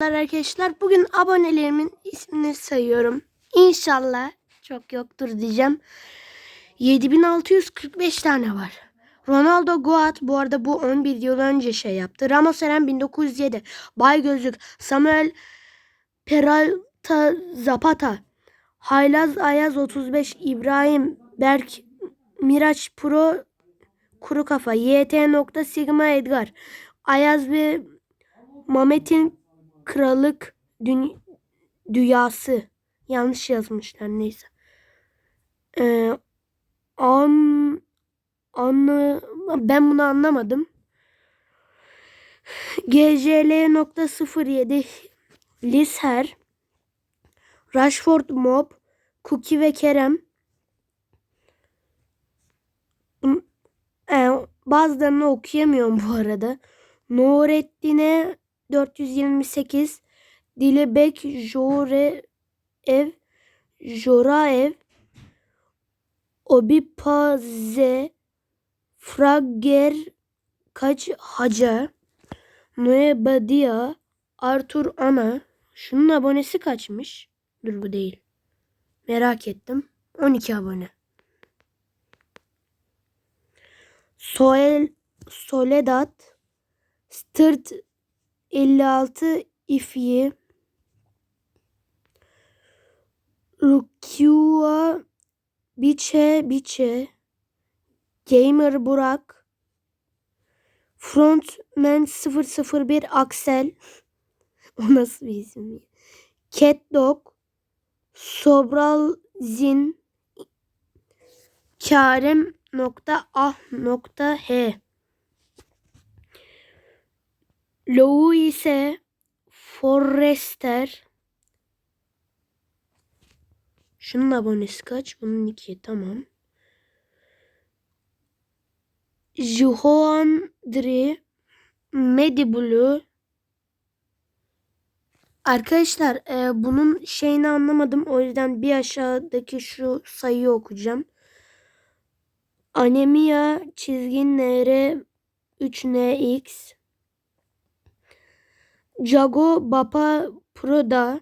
arkadaşlar. Bugün abonelerimin ismini sayıyorum. İnşallah çok yoktur diyeceğim. 7645 tane var. Ronaldo Goat bu arada bu 11 yıl önce şey yaptı. Ramos Eren 1907. Bay Gözlük. Samuel Peralta Zapata. Haylaz Ayaz 35. İbrahim Berk Miraç Pro Kuru Kafa. YT nokta Sigma Edgar. Ayaz ve Mamet'in Kralık Dü- Dünyası. Yanlış yazmışlar neyse. Ee, an, anlı, ben bunu anlamadım. GJL.07 Lisher Rashford Mob Cookie ve Kerem Bun- e, bazılarını okuyamıyorum bu arada. Nurettin'e 428 Dilebek Jore Ev Joraev Obipaze Fragger Kaç Haca Noe Badia Arthur Ana Şunun abonesi kaçmış? Dur bu değil. Merak ettim. 12 abone. Soel Soledad Styrt 56 Ifyi Rukua Biçe Biçe Gamer Burak Frontman 001 Axel O nasıl bir isim? Cat Dog Sobral Zin Karem nokta ah nokta h Louise Forrester Şunun abonesi kaç? Bunun iki. Tamam. Juhoandri Mediblu Arkadaşlar e, bunun şeyini anlamadım. O yüzden bir aşağıdaki şu sayıyı okuyacağım. Anemia çizgin nr 3nx Jago Bapa Proda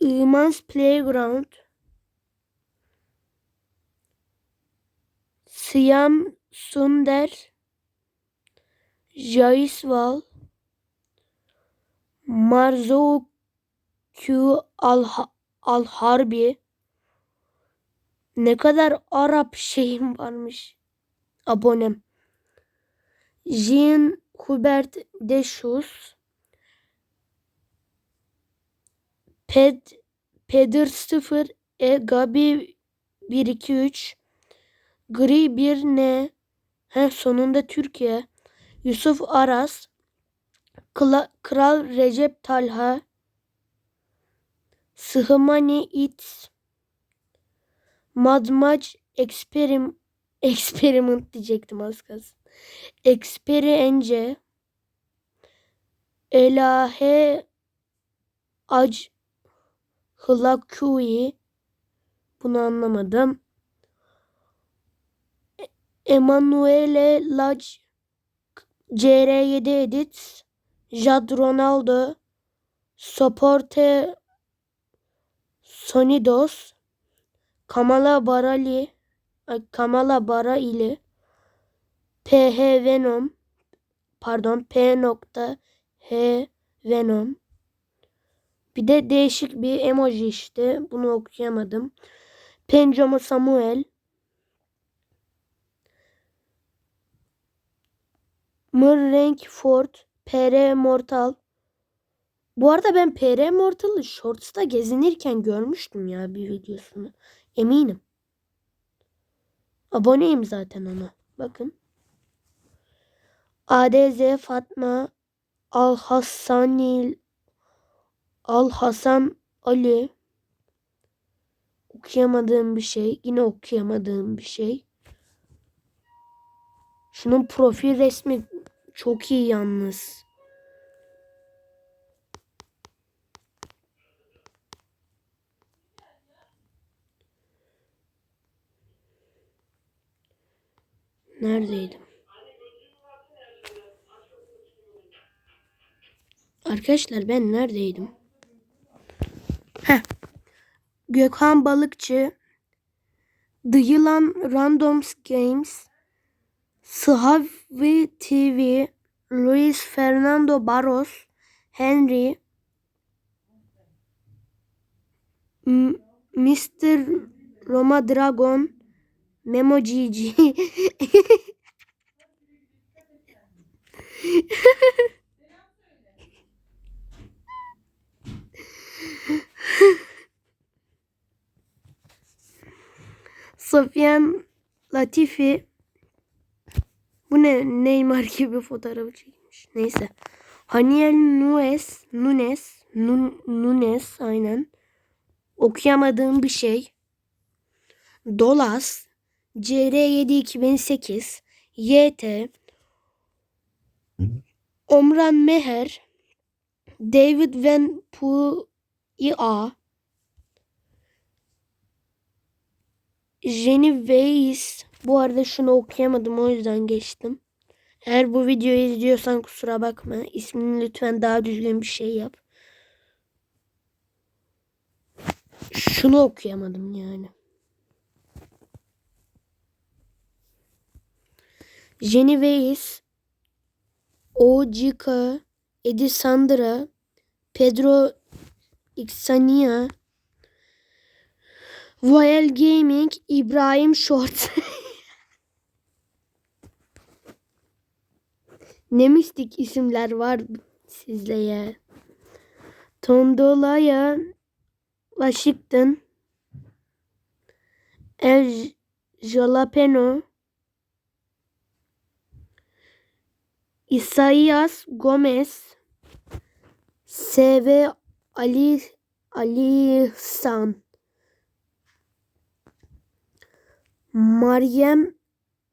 Imans Playground Siam Sunder Jaisval Marzo Q Al, Al Harbi ne kadar Arap şeyim varmış abonem. Jean Hubert Deschus Ped Peder 0 E Gabi 1 2 3 Gri 1 N He sonunda Türkiye Yusuf Aras Kla- Kral Recep Talha Sıhmani It Madmac Experim Experiment diyecektim az kalsın. Experience Elahe Ac Hılakui bunu anlamadım. E- Emanuele Lac CR7 Edit Jad Ronaldo Soporte Sonidos Kamala Barali Kamala Barali PH Venom pardon P nokta H Venom bir de değişik bir emoji işte. Bunu okuyamadım. Pencomo Samuel Mırrenk Ford PR Mortal Bu arada ben PR Mortal'ı Shorts'ta gezinirken görmüştüm ya bir videosunu. Eminim. Aboneyim zaten ona. Bakın. ADZ Fatma Al Hassanil Al Hasan Ali okuyamadığım bir şey. Yine okuyamadığım bir şey. Şunun profil resmi çok iyi yalnız. Neredeydim? Arkadaşlar ben neredeydim? Heh. Gökhan Balıkçı, The Yılan Randoms Games, Sıhavi TV, Luis Fernando Barros, Henry, M- Mr. Roma Dragon, Memo GG. Sofyan Latifi bu ne Neymar gibi fotoğrafı çekmiş. Neyse. Haniel Nunes Nunes Nun, Nunes aynen. Okuyamadığım bir şey. Dolas CR7 2008 YT Omran Meher David Van Puya Jenny Weiss. Bu arada şunu okuyamadım o yüzden geçtim. Eğer bu videoyu izliyorsan kusura bakma. İsmini lütfen daha düzgün bir şey yap. Şunu okuyamadım yani. Jenny Weiss, Ojika, Edisandra, Pedro Ixania, Voyel Gaming, İbrahim Short. ne mistik isimler var sizde ya. Tondolaya, Washington, El Jalapeno, Isaias Gomez, SV Ali Ali San, Meryem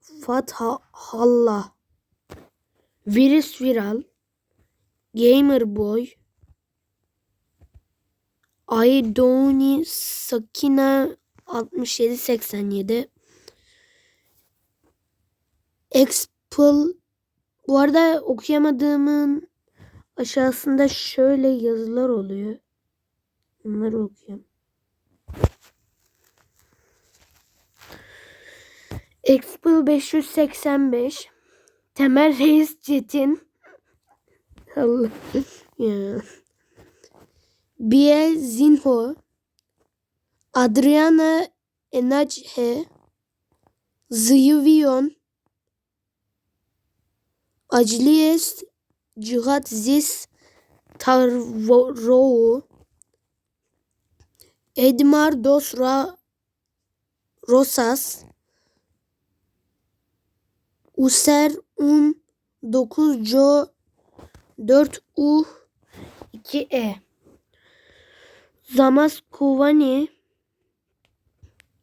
Fathallah, Virüs Viral, Gamer Boy, Aydoni Sakina 6787 Expel bu arada okuyamadığımın aşağısında şöyle yazılar oluyor. Bunları okuyayım. Expel 585 Temel Reis Çetin Allah ya. Biel Zinho, Adriana Enajhe, Ziyvion, Aclies Cihat Ziz Tarvou, Edmar Dosra Rosas, User Um 9 Jo 4 U 2 E. Zamas Kovani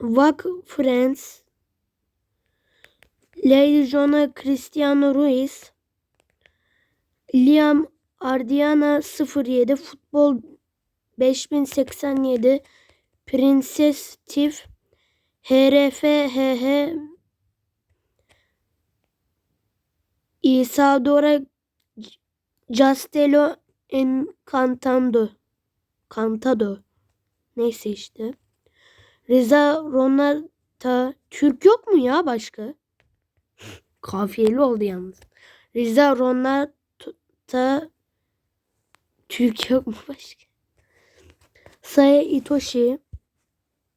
Vak Friends Lady Jona Cristiano Ruiz Liam Ardiana 07 Futbol 5087 Prenses Tif HRF HH Isadora Castello Encantando Cantado neyse işte Reza Ronata Türk yok mu ya başka? Kafiyeli oldu yalnız. Reza Ronata Türk yok mu başka? Saya Itoshi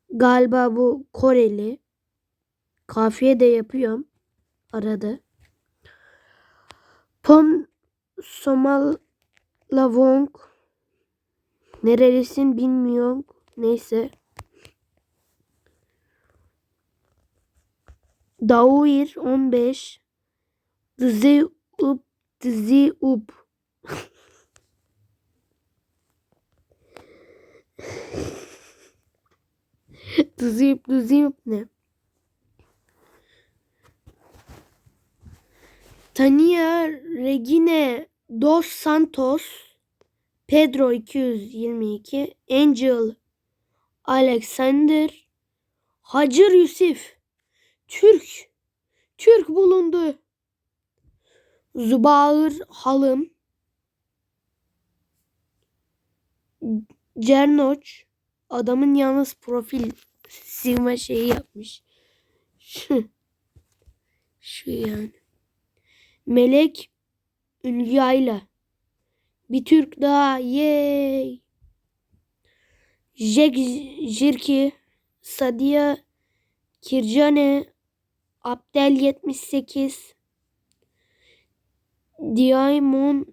galiba bu Koreli. Kafiye de yapıyorum arada. Pom Somal Lavong Nerelisin bilmiyorum. Neyse. Dauir 15 Dizi up dizi up Dizi up dizi up ne? Tania Regine Dos Santos Pedro 222 Angel Alexander Hacır Yusuf Türk Türk bulundu. Zubağır Halım Cernoç adamın yalnız profil silme şeyi yapmış. Şu. Şu yani. Melek Ünlüyayla. Bir Türk daha. Yay. Jack Jirki. Sadia Kirjane. Abdel 78. Diamond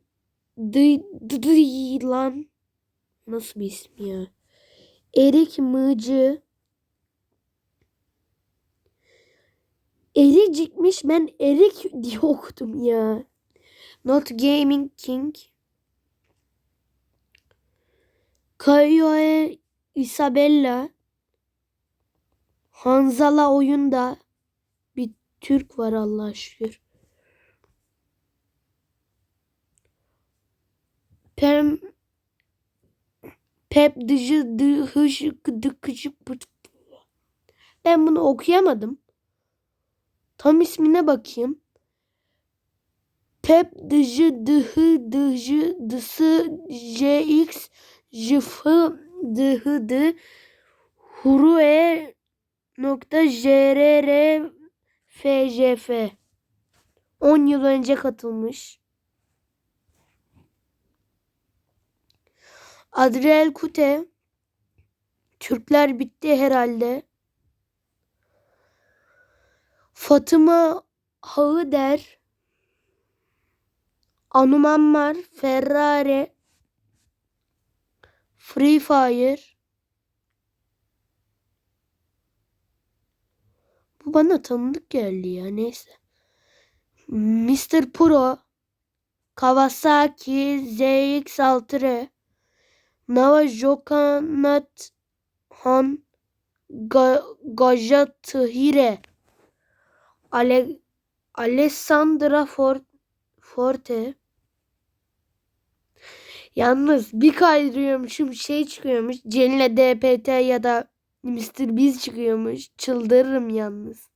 dı, dı, lan. Nasıl bir isim ya? Erik Mığcı. Ericikmiş ben Erik diye okudum ya. Not Gaming King. Kayoe Isabella. Hanzala oyunda. Bir Türk var Allah'a şükür. Pem Pep dıcı dıhış dıkıcı Ben bunu okuyamadım. Tam ismine bakayım. Pep dıcı dıhı dıcı dısı jx jıfı dıhı dı hurue nokta jrr fjf 10 yıl önce katılmış. Adriel Kute Türkler bitti herhalde. Fatıma Hağıder Anumanmar Ferrari Free Fire Bu bana tanıdık geldi ya neyse. Mr. Pro Kawasaki ZX6R Nava Jokanat Han Ga Gajatahire Ale Alessandra For Forte Yalnız bir kaydırıyormuşum şey çıkıyormuş. Celile DPT ya da Mr. Biz çıkıyormuş. Çıldırırım yalnız.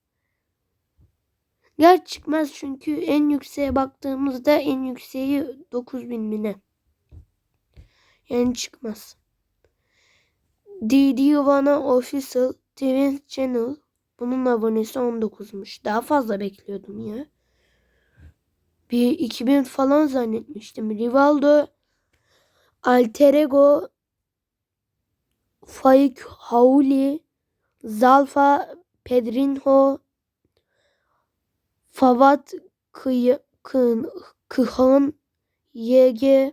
Gel çıkmaz çünkü en yükseğe baktığımızda en yükseği 9000 mine. Yani çıkmaz. Didi Vana Official TV Channel bunun abonesi 19'muş. Daha fazla bekliyordum ya. Bir 2000 falan zannetmiştim. Rivaldo Alter Ego Faik Hauli Zalfa Pedrinho Favat Kıy Kıhan YG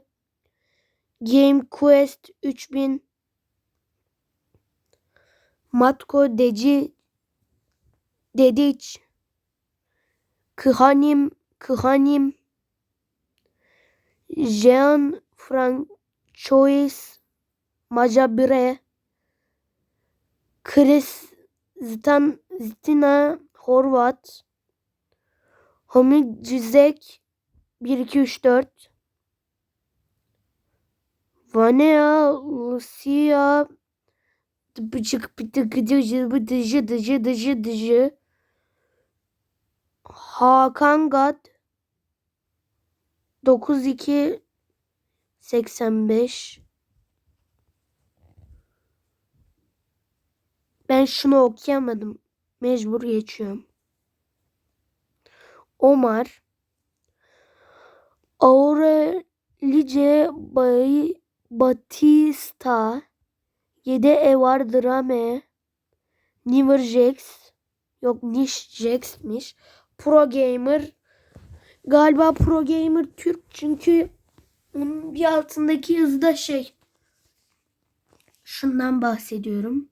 Game Quest 3000 Matko Deci Dediç. Kıhanim Kıhanim. Jean Francois Macabire Chris Zitan Zitina Horvat. Hamid Cizek 1 2 3 4 Vanea Lucia Bıcık bıcık bıcık bıcık bıcık bıcık bıcık Hakan Gad 92 85 Ben şunu okuyamadım. Mecbur geçiyorum. Omar. Aurelice Bay Batista 7 Evar Drame Niver Jax yok Niş Jax'miş Pro Gamer galiba Pro Gamer Türk çünkü onun bir altındaki yazıda şey şundan bahsediyorum.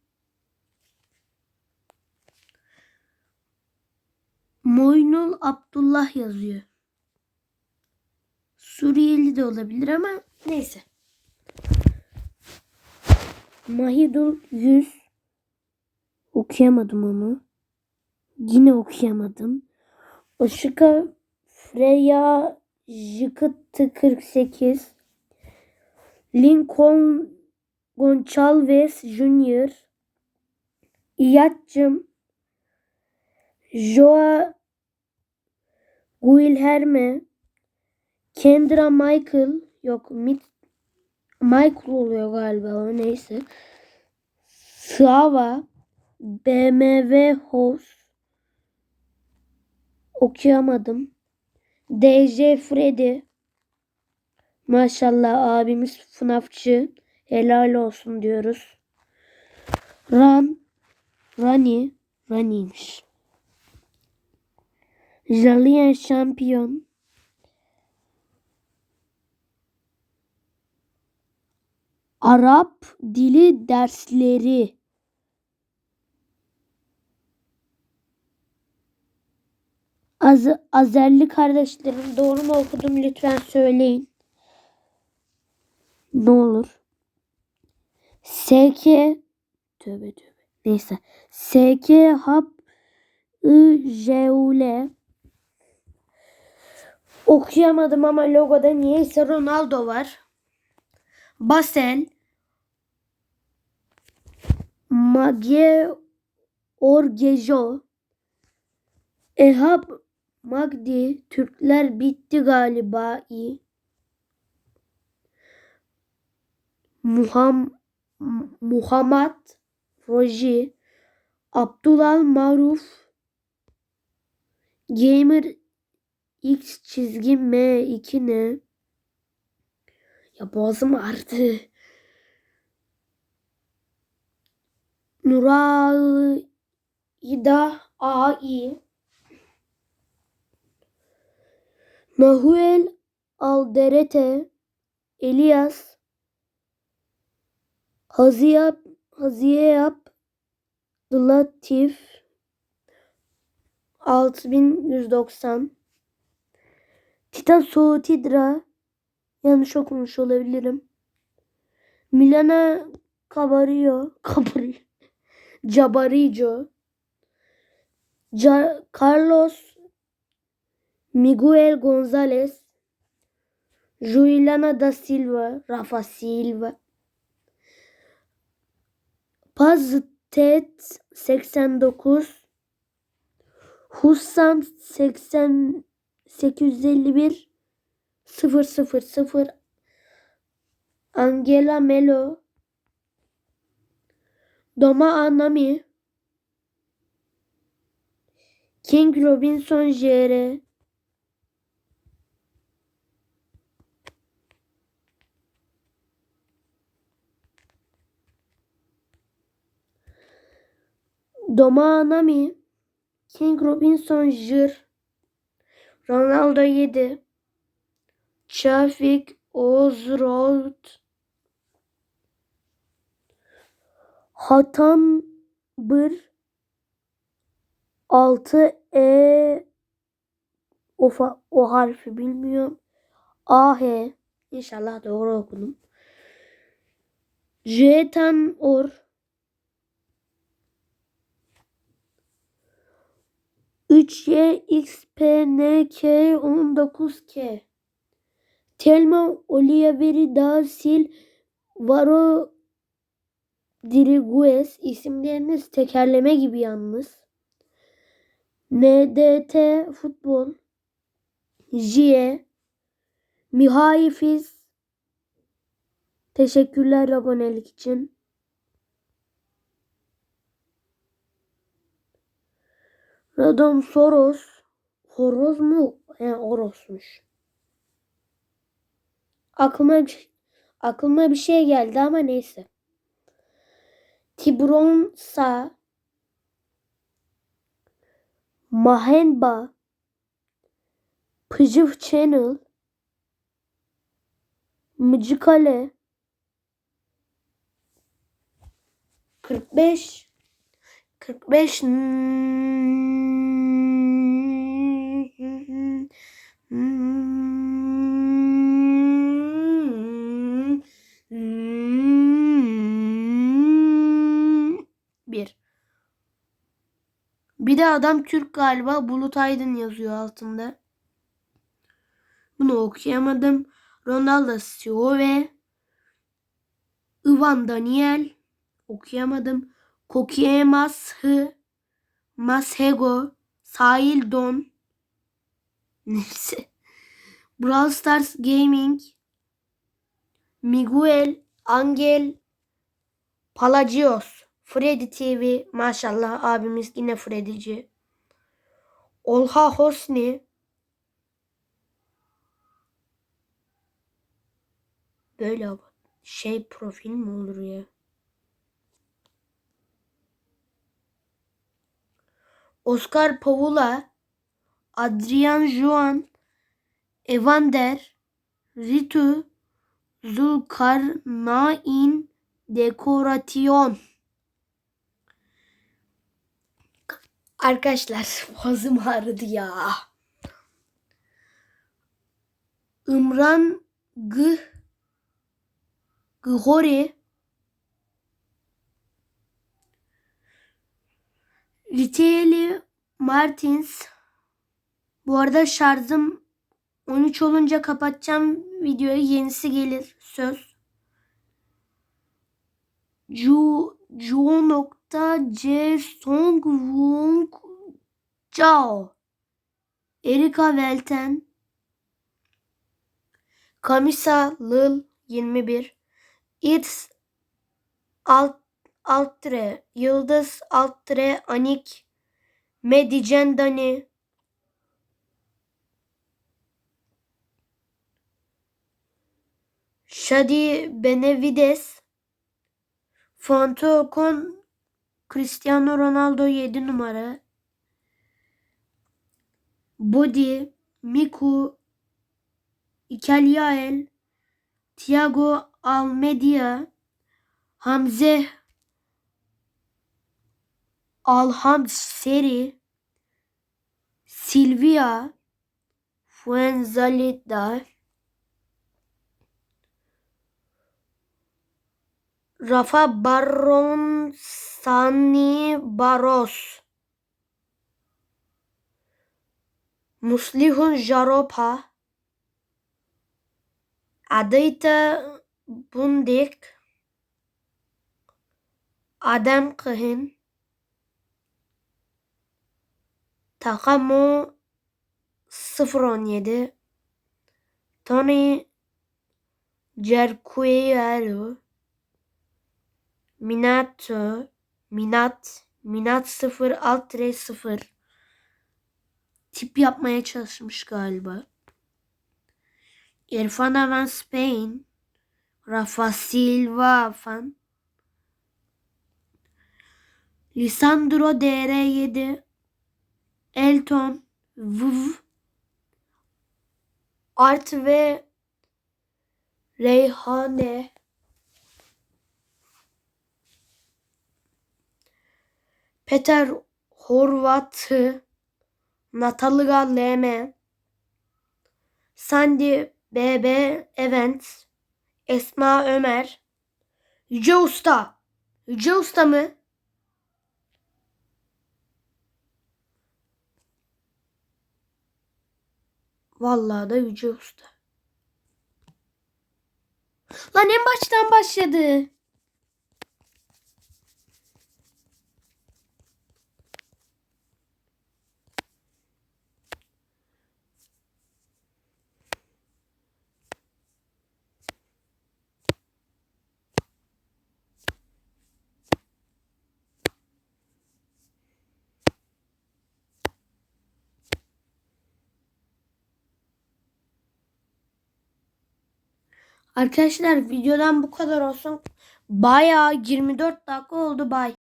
Moynul Abdullah yazıyor. Suriyeli de olabilir ama neyse. Mahidul 100 okuyamadım onu. Yine okuyamadım. Işıka Freya Jıkıttı 48 Lincoln Gonçalves Jr. İyatcım Joa Guilherme Kendra Michael yok Mit Michael oluyor galiba o neyse. Slava BMW House okuyamadım. DJ Freddy Maşallah abimiz FNAFçı. Helal olsun diyoruz. Ran Rani Rani'ymiş. Jalien şampiyon. Arap dili dersleri. Az Azerli kardeşlerim doğru mu okudum lütfen söyleyin. Ne olur. SK tövbe tövbe. Neyse. SK hap I Jeule okuyamadım ama logoda niyeyse Ronaldo var. Basel Magie Orgejo Ehab Magdi. Türkler bitti galiba. İyi. Muham Muhammed Roji. Abdullah Maruf. Gamer X çizgi M2 ne? Ya boğazım ağrıdı. Nurayda AI Nahuel Alderete Elias. Haziyap Haziyap Latif. 6190 Titan Soğutidra yanlış okumuş olabilirim. Milana Cabarillo Cabarillo Jabarijo Ca- Carlos Miguel Gonzalez Juliana da Silva Rafa Silva Paztet 89 Hussam 80 851 000 Angela Melo. Doma Anami. King Robinson JR. Doma Anami. King Robinson Jr Ronaldo 7 Şafik Ozrold Hatan Bir 6 E. O, o harfi bilmiyorum. A H. İnşallah doğru okudum. Jetan Or. 3Y XPNK 19K Telma Oliveri da Sil Varo Diriguez isimleriniz tekerleme gibi yalnız. NDT Futbol Jie Mihaifiz Teşekkürler abonelik için. Radom Soros Horoz mu? He Oros'muş. Aklıma bir, aklıma bir şey geldi ama neyse. Tibronsa Mahenba Pıcıv Channel Mıcıkale 45 45 bir. Bir de adam Türk galiba Bulut Aydın yazıyor altında. Bunu okuyamadım. Ronaldo Siove Ivan Daniel okuyamadım. Kokie Mashı Mashego Sahil Don Neyse. Brawl Stars Gaming Miguel Angel Palacios. Freddy TV. Maşallah abimiz yine Freddy'ci. Olha Hosni. Böyle şey profil mi olur ya? Oscar Pavula, Adrian Juan, Evander, Ritu, Zulkarnain, Dekorasyon. Arkadaşlar boğazım ağrıdı ya. Ümran Gıh Gıhori Riteli Martins Bu arada şarjım 13 olunca kapatacağım videoyu. Yenisi gelir. Söz. Ju Ju nokta C Song Wong Chao Erika Welten Kamisa Lıl 21 It's Alt Altre Yıldız Altre Anik Medicen Dani Shadi Benevides Fonto Con Cristiano Ronaldo 7 numara. Bodi Miku İkalyael Thiago Almedia Hamze Alham Seri Silvia Fuenzalida Rafa Baron Sani Baros Muslihun Jaropa. Adayta Bundik. Adem Kıhin. Takamo 017 Tony Cerquero Minato Minat Minat 0 alt 0 tip yapmaya çalışmış galiba. İrfan Avan Spain. Rafa Silva fan. Lisandro DR7 Elton Vv Art ve Reyhane Peter Horvat'ı Natalya LM Sandy BB Events Esma Ömer Yüce Usta Yüce Usta mı? Vallahi da Yüce Usta. Lan en baştan başladı. Arkadaşlar videodan bu kadar olsun. Bayağı 24 dakika oldu bay.